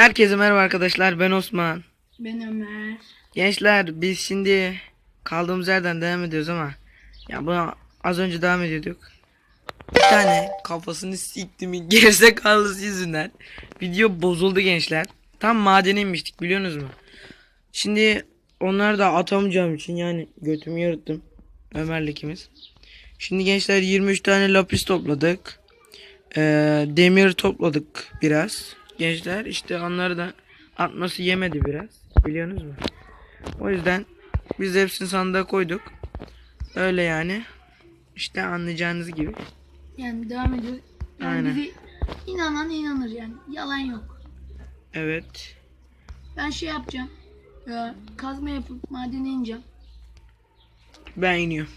Herkese merhaba arkadaşlar ben Osman. Ben Ömer. Gençler biz şimdi kaldığımız yerden devam ediyoruz ama ya buna az önce devam ediyorduk. Bir tane kafasını siktimin gerizekalısı yüzünden video bozuldu gençler. Tam madene inmiştik biliyorsunuz mu? Şimdi onları da atamayacağım için yani götümü yırttım. Ömer'le ikimiz. Şimdi gençler 23 tane lapis topladık. Ee, demir topladık biraz. Gençler işte onları da atması yemedi biraz. Biliyorsunuz mu? O yüzden biz hepsini sandığa koyduk. Öyle yani. İşte anlayacağınız gibi. Yani devam ediyoruz. Yani Aynen. bizi inanan inanır yani. Yalan yok. Evet. Ben şey yapacağım. Ee, kazma yapıp madene ineceğim. Ben iniyorum.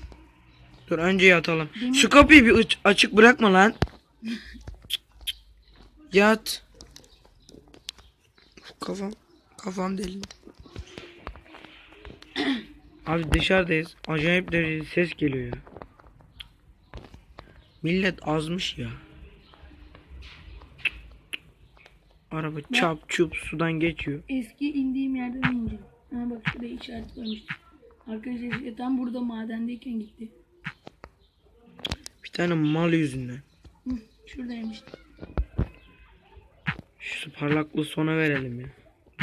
Dur önce yatalım. Demir- Şu kapıyı bir aç- açık bırakma lan. Yat. Kafam kafam delindi. Abi dışarıdayız. Acayip derecede ses geliyor ya. Millet azmış ya. Araba çap çup sudan geçiyor. Eski indiğim yerden ineceğim. Ha bak şurada işaret koymuştum. Arkadaşlar tam burada madendeyken gitti. Bir tane mal yüzünden. Hı, şuradaymış. Şu parlaklığı sona verelim ya.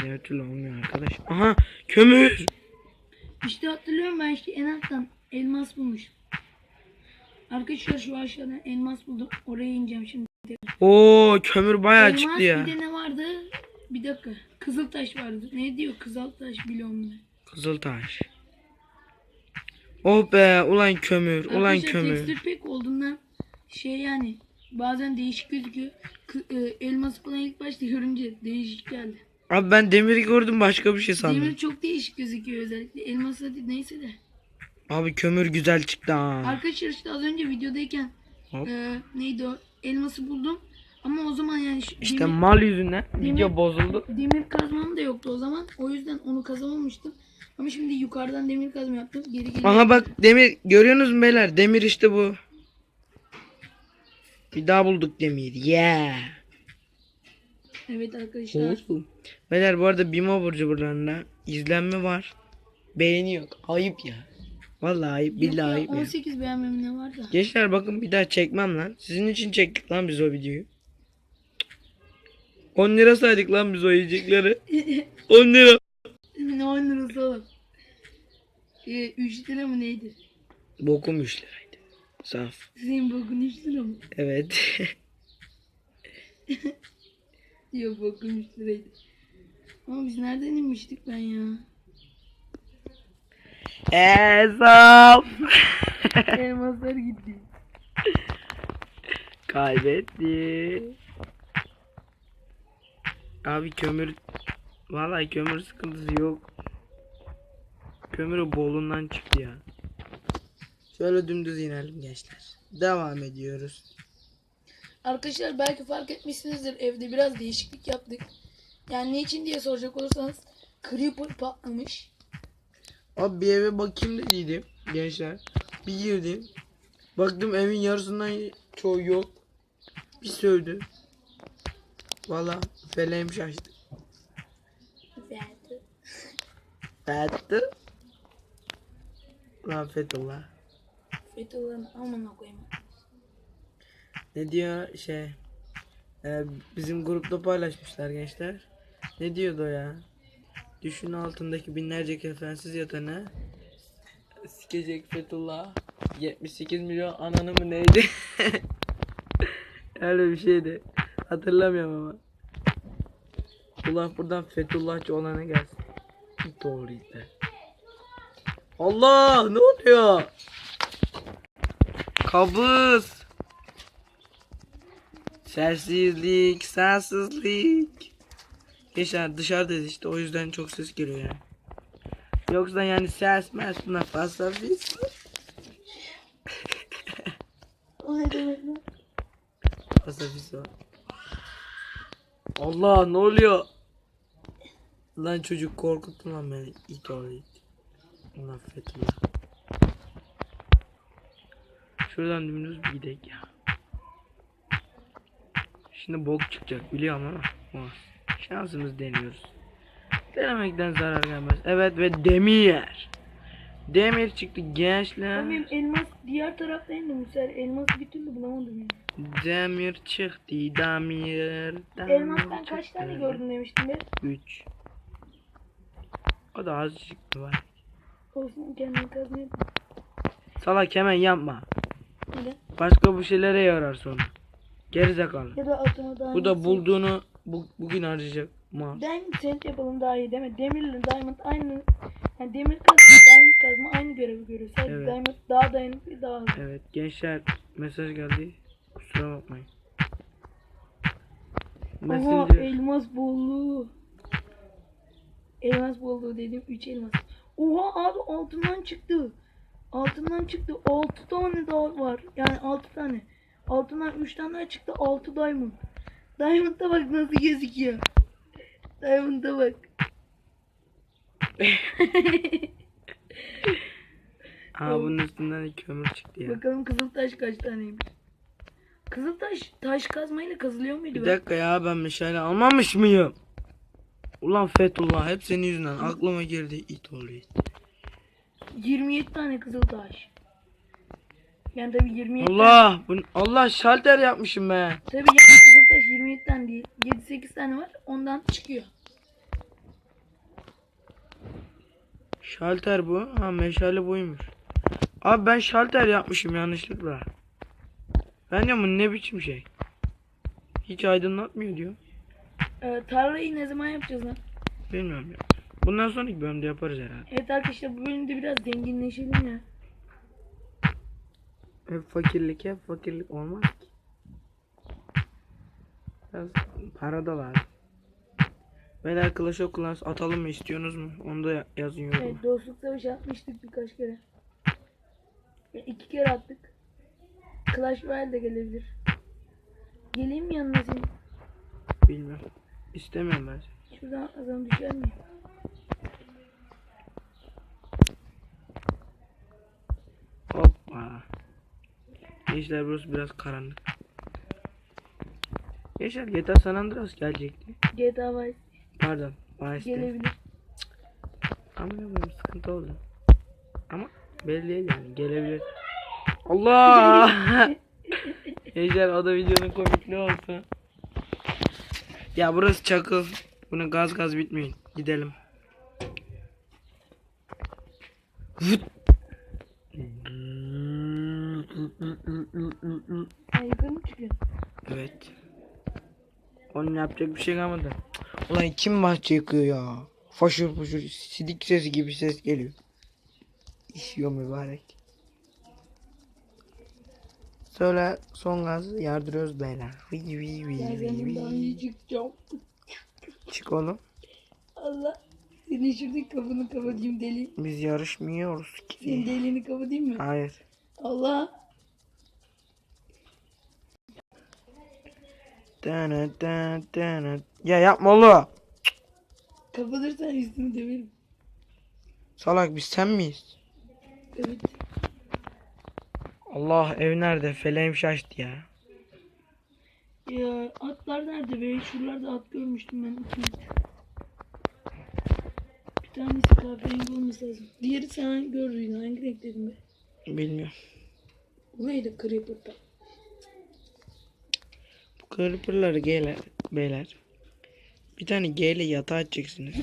Diğer türlü olmuyor arkadaş. Aha kömür. İşte hatırlıyorum ben işte en alttan elmas bulmuşum. Arkadaşlar şu aşağıdan elmas buldum. Oraya ineceğim şimdi. Oo kömür bayağı elmas çıktı ya. bir de ne vardı? Bir dakika. Kızıltaş vardı. Ne diyor? Kızıltaş biliyorum ben. Kızıltaş. Oh be ulan kömür ulan Arkadaşlar kömür. tekstür pek olduğundan şey yani bazen değişik gözüküyor. E, elması falan ilk başta görünce değişik geldi. Abi ben demiri gördüm başka bir şey sandım. Demir çok değişik gözüküyor özellikle. Elması hadi neyse de. Abi kömür güzel çıktı ha. Arkadaşlar işte az önce videodayken Hop. e, neydi o? Elması buldum. Ama o zaman yani şu İşte demir, mal yüzünden Demir- video bozuldu. demir kazmam da yoktu o zaman. O yüzden onu kazamamıştım. Ama şimdi yukarıdan demir kazma yaptım. Geri geri. Aha bak demir görüyorsunuz mu beyler? Demir işte bu. Bir daha bulduk demir. Yeah. Evet arkadaşlar. Beyler bu arada Bimo burcu buralarında izlenme var. Beğeni yok. Ayıp ya. Vallahi ayıp. Yok Billahi ya, ayıp ya. 18 beğenmem ne var da. Gençler bakın bir daha çekmem lan. Sizin için çektik lan biz o videoyu. 10 lira saydık lan biz o yiyecekleri. 10 lira. ne 10 lirası oğlum? Ee, 3 lira mı neydi? Bokum 3 liraydı. Saf. Senin bokun 3 lira mı? Evet. Yok bokun 3 liraydı. Ama biz nereden inmiştik ben ya? Hesap. Elmaslar gitti. Kaybetti. Abi kömür Vallahi kömür sıkıntısı yok. Kömürü bolundan çıktı ya. Şöyle dümdüz inelim gençler. Devam ediyoruz. Arkadaşlar belki fark etmişsinizdir evde biraz değişiklik yaptık. Yani ne için diye soracak olursanız Creeper patlamış. Abi bir eve bakayım dediydim gençler. Bir girdim. Baktım evin yarısından çoğu yok. Bir sövdü. Valla feleğim şaştı. Fettı. Lan Fethullah. Fethullah'ın amına koyayım. Ne diyor şey. e, bizim grupta paylaşmışlar gençler. Ne diyordu ya? Düşün altındaki binlerce kefensiz yatanı. Sikecek Fethullah. 78 milyon ananı mı neydi? Öyle bir şeydi. Hatırlamıyorum ama. Allah buradan Fethullahçı olana gelsin. Doğru işte. Allah ne oluyor? Kabız. Sessizlik, sessizlik. Gençler dışarıdayız işte o yüzden çok ses geliyor yani. Yoksa yani ses mes buna fazla biz. Fazla biz o. Allah ne oluyor? Lan çocuk korkuttun lan beni. İt it. Allah Fethullah. Şuradan dümdüz bir gidelim ya. Şimdi bok çıkacak biliyorum ama. olmaz. Şansımız deniyoruz. Denemekten zarar gelmez. Evet ve demir. Demir çıktı gençler. Benim elmas diğer taraftaydı Musel. Elması bir türlü bulamadım yani. Demir çıktı. Demir. demir Elmas ben kaç çıktı. tane gördüm demiştim be. 3. O da az çıktı var. Olsun kendini kazmaya Salak hemen yapma. Başka bir şeylere yarar sonra. Gerizekalı. Ya da atına daha Bu da bulduğunu bu, bugün harcayacak. Mal. Diamond set yapalım daha iyi değil mi? Demirle diamond aynı. Yani demir kazma, diamond kazma aynı görevi görüyor. Sadece Evet. diamond daha dayanıklı daha hızlı. Evet gençler mesaj geldi. Kusura bakmayın. Messenger. elmas bolluğu. Elmas bolluğu dedim 3 elmas. Oha abi altından çıktı. Altından çıktı. 6 tane daha var. Yani 6 tane. Altından 3 tane daha çıktı. 6 diamond. Diamond'a bak nasıl gözüküyor. Diamond'a bak. Aa bunun üstünden de kömür çıktı ya. Bakalım Kızıltaş kaç taneymiş. Kızıltaş taş kazmayla kazılıyor muydu? Bir dakika ya ben meşale almamış mıyım? Ulan Fethullah hep senin yüzünden aklıma girdi it oluyor. 27 tane Kızıltaş. Yani tabii 27 tane. Allah bu, Allah şalter yapmışım be. Tabii yani Kızıltaş 27 tane değil. 7-8 tane var. Ondan çıkıyor. Şalter bu. Ha meşale buymuş. Abi ben şalter yapmışım yanlışlıkla. Ben diyorum bu ne biçim şey. Hiç aydınlatmıyor diyor. Ee, tarlayı ne zaman yapacağız lan? Bilmiyorum ya. Bundan sonraki bölümde yaparız herhalde. Evet arkadaşlar bu bölümde biraz zenginleşelim ya. Hep fakirlik hep fakirlik olmaz ki. Biraz para da lazım. Beyler Clash of Clans atalım mı istiyorsunuz mu? Onu da ya- yazın yoruma. Evet dostluk savaşı atmıştık birkaç kere. Ya, iki kere attık. Clash Royale de gelebilir. Geleyim mi yanına senin? Bilmiyorum. İstemiyorum ben. seni. Şuradan atlasam düşer miyim? Hoppa. Gençler burası biraz karanlık. Gençler GTA San Andreas gelecekti. GTA Vice Pardon. Vice'de. gelebilir. Ama bileyim sıkıntı oldu. Ama belli değil yani gelebilir. Allah! Gençler o da videonun komikliği olsun. Ya burası çakıl. Buna gaz gaz bitmeyin. Gidelim. Vıt. Ha, yukarı mı? Evet. Onun yapacak bir şey kalmadı. Ulan kim bahçe yıkıyor ya? Faşır faşır sidik sesi gibi ses geliyor. İşiyor mübarek. Söyle son gaz yardırıyoruz beyler. Senin daha vıy. iyi çıkacağım. Çık oğlum. Allah. Senin şuradaki kapını kapatayım deli. Biz yarışmıyoruz Senin ki. deliğini kapatayım mı? Hayır. Allah. Ya yapma oğlum. Kapatırsan üstümü döverim. Salak biz sen miyiz? Evet. Allah ev nerede? Feleğim şaştı ya. Ya atlar nerede be? Şuralarda at görmüştüm ben. Bir tanesi kahverengi olması lazım. Diğeri sen gördüydün. Hangi renk dedim be? Bilmiyorum. Bu neydi? Creeper'da. Bu kırpırları geyler, beyler. Bir tane G ile yatağı açacaksınız.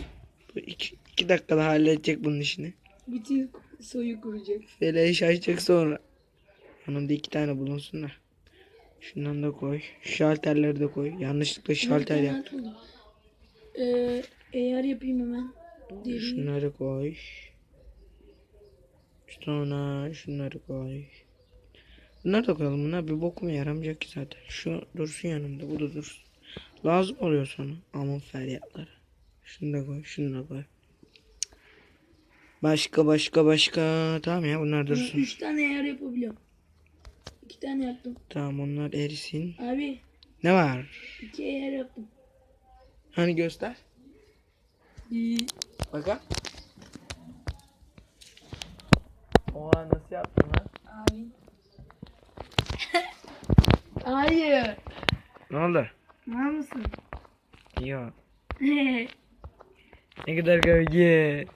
Bu iki, iki dakikada halledecek bunun işini. Bütün soyu kuracak. Feleği şaşacak sonra. Yanımda iki tane bulunsun da. Şundan da koy. Şu şalterleri de koy. Yanlışlıkla şalter yap. Ee, eğer yapayım hemen. Diğeri Şunları koy. Sonra şunları koy. Bunları da koyalım. Bunlar bir bokuma yaramayacak ki zaten. Şu dursun yanımda. Bu da dursun. Lazım oluyor sonra. Aman feryatları. Şunu da koy. Şunu da koy. Başka başka başka. Tamam ya bunlar dursun. üç tane eğer yapabiliyorum. İki tane yaptım. Tamam onlar erisin. Abi Ne var? iki eğer yaptım. Hani göster. İyi. Bakın. Oha nasıl yaptın lan? Abi. Hayır. Ne oldu? Var mısın? Yok. Ne kadar komik.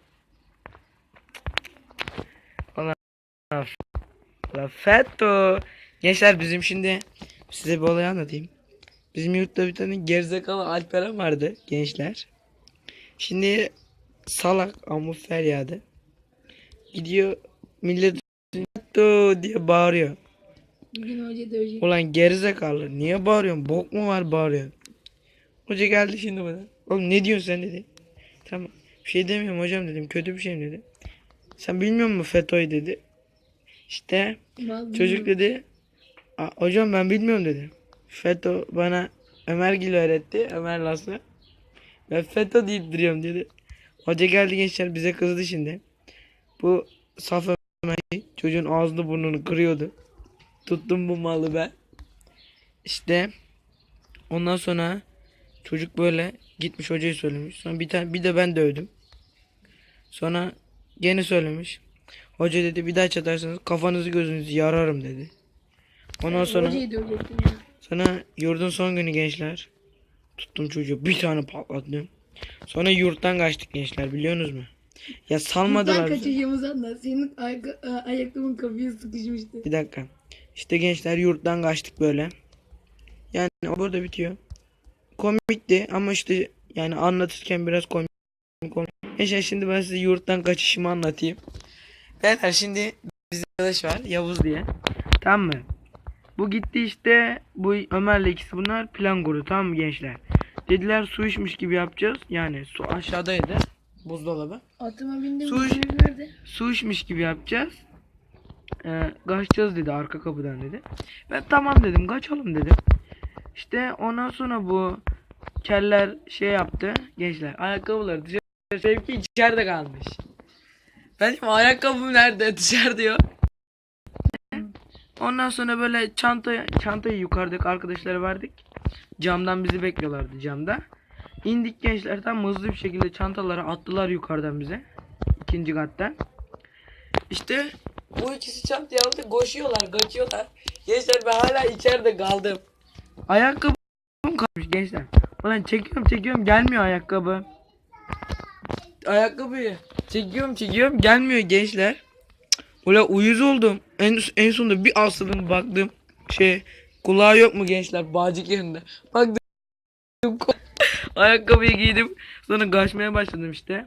Ulan La Feto. Gençler bizim şimdi size bir olay anlatayım. Bizim yurtta bir tane gerizekalı Alperen vardı gençler. Şimdi salak ama feryadı. Gidiyor millet diye bağırıyor. Bugün hoca dövecek. Ulan gerizekalı niye bağırıyorsun? Bok mu var bağırıyor? Hoca geldi şimdi bana. Oğlum ne diyorsun sen dedi. Tamam. Bir şey demiyorum hocam dedim. Kötü bir şey mi dedi. Sen bilmiyor musun FETÖ'yü dedi. İşte çocuk dedi. "Aa, hocam ben bilmiyorum dedi. FETÖ bana Ömer Gül öğretti. Ömer Laslı. Ben FETÖ deyip duruyorum dedi. Hoca geldi gençler bize kızdı şimdi. Bu saf Ömer çocuğun ağzını burnunu kırıyordu. Tuttum bu malı ben. İşte ondan sonra çocuk böyle gitmiş hocaya söylemiş. Sonra bir tane bir de ben dövdüm. Sonra gene söylemiş. Hoca dedi bir daha çatarsanız kafanızı gözünüzü yararım dedi. Ondan sonra Hocayı sonra yurdun son günü gençler. Tuttum çocuğu bir tane patlattım. Sonra yurttan kaçtık gençler biliyorsunuz mu? Ya salmadılar. Ben bizi. kaçacağımızı anlat. Senin ay- ayakkabın kafaya sıkışmıştı. Bir dakika. İşte gençler yurttan kaçtık böyle. Yani o burada bitiyor. Komikti ama işte yani anlatırken biraz komik. komik. Gençler şimdi ben size yurttan kaçışımı anlatayım. Beyler şimdi bizim arkadaş var Yavuz diye. Tamam mı? Bu gitti işte bu Ömer'le ikisi bunlar plan kurdu tamam mı gençler? Dediler su içmiş gibi yapacağız. Yani su aşağıdaydı. Buzdolabı. Atıma bindim. Su iç- su içmiş gibi yapacağız. Ee, kaçacağız dedi arka kapıdan dedi. Ben tamam dedim kaçalım dedim. İşte ondan sonra bu keller şey yaptı gençler ayakkabıları dışarı Şevki içeride kalmış. Ben dedim ayakkabım nerede dışarıda yok. Ondan sonra böyle çantayı çantayı yukarıdaki arkadaşlara verdik. Camdan bizi bekliyorlardı camda. İndik gençler tam hızlı bir şekilde çantaları attılar yukarıdan bize. ikinci kattan. İşte bu ikisi çantayı aldı koşuyorlar kaçıyorlar. Gençler ben hala içeride kaldım. Ayakkabım kalmış gençler. Ulan çekiyorum çekiyorum gelmiyor ayakkabı. Ayakkabıyı çekiyorum çekiyorum gelmiyor gençler. Ulan uyuz oldum. En, en sonunda bir asıldım baktım. Şey kulağı yok mu gençler bağcık yerinde. Baktım ayakkabıyı giydim. Sonra kaçmaya başladım işte.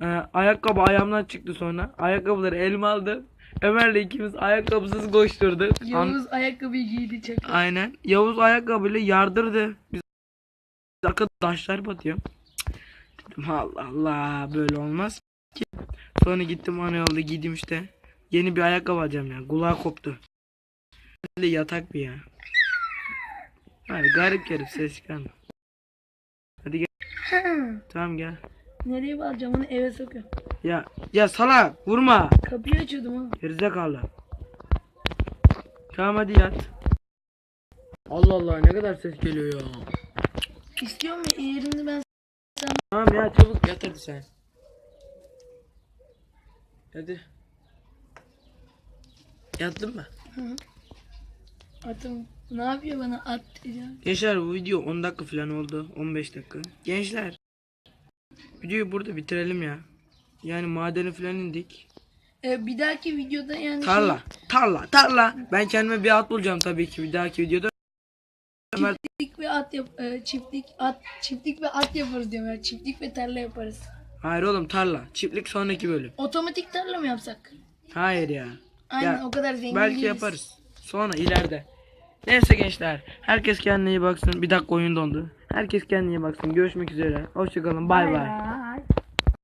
Ee, ayakkabı ayağımdan çıktı sonra. Ayakkabıları elime aldım. Ömer'le ikimiz ayakkabısız koşturduk. An- Yavuz ayakkabıyı giydi çak. Aynen. Yavuz ayakkabıyla yardırdı. Biz arkadaşlar batıyor. Dedim Allah Allah böyle olmaz ki. Sonra gittim ana yolda giydim işte. Yeni bir ayakkabı alacağım ya. Kulağı koptu. Böyle yatak bir ya. Hadi garip garip ses çıkarma. Hadi gel. Tamam gel. Nereye bağlayacağım onu eve sokuyor. Ya ya salak vurma. Kapıyı açıyordum oğlum. Gerizekalı. Tamam hadi yat. Allah Allah ne kadar ses geliyor ya. İstiyor mu? Yerini ben Tamam ya çabuk yat hadi sen. Hadi. Yattın mı? atım. Ne yapıyor bana at diyeceğim. Gençler bu video 10 dakika falan oldu. 15 dakika. Gençler. Videoyu burada bitirelim ya. Yani madeni falan indik. Ee, bir dahaki videoda yani Tarla. Tarla. Tarla. Ben kendime bir at bulacağım tabii ki bir dahaki videoda. Çiftlik ve at yap e, çiftlik at çiftlik ve at yaparız diyorum ya. Çiftlik ve tarla yaparız. Hayır oğlum tarla. Çiftlik sonraki bölüm. Otomatik tarla mı yapsak? Hayır ya. Aynen Ya, o kadar zengin Belki değiliz. yaparız. Sonra ileride. Neyse gençler. Herkes kendine iyi baksın. Bir dakika oyun dondu. Herkes kendine baksın. Görüşmek üzere. Hoşçakalın. Bay. Bay.